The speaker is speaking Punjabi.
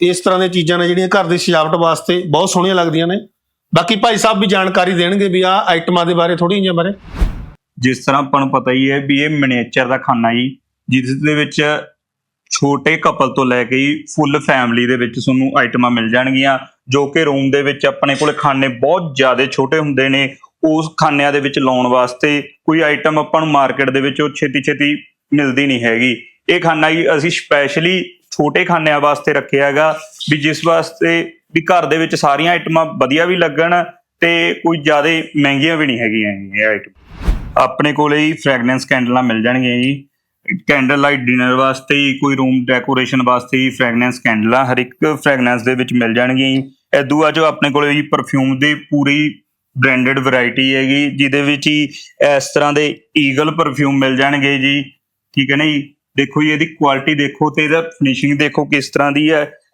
ਇਸ ਤਰ੍ਹਾਂ ਦੀਆਂ ਚੀਜ਼ਾਂ ਨੇ ਜਿਹੜੀਆਂ ਘਰ ਦੀ ਸਜਾਵਟ ਵਾਸਤੇ ਬਹੁਤ ਸੋਹਣੀਆਂ ਲੱਗਦੀਆਂ ਨੇ। ਬਾਕੀ ਭਾਈ ਸਾਹਿਬ ਵੀ ਜਾਣਕਾਰੀ ਦੇਣਗੇ ਵੀ ਆਹ ਆਈਟਮਾਂ ਦੇ ਬਾਰੇ ਥੋੜ੍ਹੀਆਂ ਜਿਹੀਆਂ ਬਾਰੇ। ਜਿਸ ਤਰ੍ਹਾਂ ਆਪਾਂ ਨੂੰ ਪਤਾ ਹੀ ਹੈ ਵੀ ਇਹ ਮਿਨੀਏਚਰ ਦਾ ਖਾਨਾ ਜੀ, ਜਿਸ ਦੇ ਵਿੱਚ ਛੋਟੇ ਕਪਲ ਤੋਂ ਲੈ ਕੇ ਹੀ ਫੁੱਲ ਫੈਮਿਲੀ ਦੇ ਵਿੱਚ ਤੁਹਾਨੂੰ ਆਈਟਮਾਂ ਮਿਲ ਜਾਣਗੀਆਂ, ਜੋ ਕਿ ਰੂਮ ਦੇ ਵਿੱਚ ਆਪਣੇ ਕੋਲ ਖਾਨੇ ਬਹੁਤ ਜ਼ਿਆਦਾ ਛੋਟੇ ਹੁੰਦੇ ਨੇ। ਉਸ ਖਾਨਿਆਂ ਦੇ ਵਿੱਚ ਲਾਉਣ ਵਾਸਤੇ ਕੋਈ ਆਈਟਮ ਆਪਾਂ ਨੂੰ ਮਾਰਕੀਟ ਦੇ ਵਿੱਚ ਉਹ ਛੇਤੀ ਛੇਤੀ ਮਿਲਦੀ ਨਹੀਂ ਹੈਗੀ। ਇਹ ਖਾਨਾ ਜੀ ਅਸੀਂ ਸਪੈਸ਼ਲੀ ਛੋਟੇ ਖਾਨਿਆਂ ਵਾਸਤੇ ਰੱਖਿਆ ਹੈਗਾ, ਵੀ ਜਿਸ ਵਾਸਤੇ ਵੀ ਘਰ ਦੇ ਵਿੱਚ ਸਾਰੀਆਂ ਆਈਟਮਾਂ ਵਧੀਆ ਵੀ ਲੱਗਣ ਤੇ ਕੋਈ ਜ਼ਿਆਦਾ ਮਹਿੰਗੀਆਂ ਵੀ ਨਹੀਂ ਹੈਗੀਆਂ ਇਹ ਆਈਟਮ ਆਪਣੇ ਕੋਲੇ ਹੀ ਫ੍ਰੈਗਨੈਂਸ ਕੈਂਡਲਾਂ ਮਿਲ ਜਾਣਗੀਆਂ ਜੀ। ਕੈਂਡਲ ਲਾਈਟ ਡਿਨਰ ਵਾਸਤੇ ਹੀ, ਕੋਈ ਰੂਮ ਡੈਕੋਰੇਸ਼ਨ ਵਾਸਤੇ ਹੀ ਫ੍ਰੈਗਨੈਂਸ ਕੈਂਡਲਾਂ ਹਰ ਇੱਕ ਫ੍ਰੈਗਨੈਂਸ ਦੇ ਵਿੱਚ ਮਿਲ ਜਾਣਗੀਆਂ ਜੀ। ਇਦੋਂ ਬਾਅਦ ਜੋ ਆਪਣੇ ਕੋਲੇ ਜੀ ਪਰਫਿਊਮ ਦੀ ਪੂਰੀ ਬ੍ਰਾਂਡਡ ਵੈਰਾਈਟੀ ਹੈਗੀ, ਜਿਹਦੇ ਵਿੱਚ ਹੀ ਇਸ ਤਰ੍ਹਾਂ ਦੇ ਈਗਲ ਪਰਫਿਊਮ ਮਿਲ ਜਾਣਗੇ ਜੀ। ਠੀਕ ਹੈ ਨਾ ਜੀ? ਦੇਖੋ ਜੀ ਇਹਦੀ ਕੁਆਲਿਟੀ ਦੇਖੋ ਤੇ ਇਹਦਾ ਫਿਨਿਸ਼ਿੰਗ ਦੇਖੋ ਕਿਸ ਤਰ੍ਹਾਂ ਦੀ ਹੈ।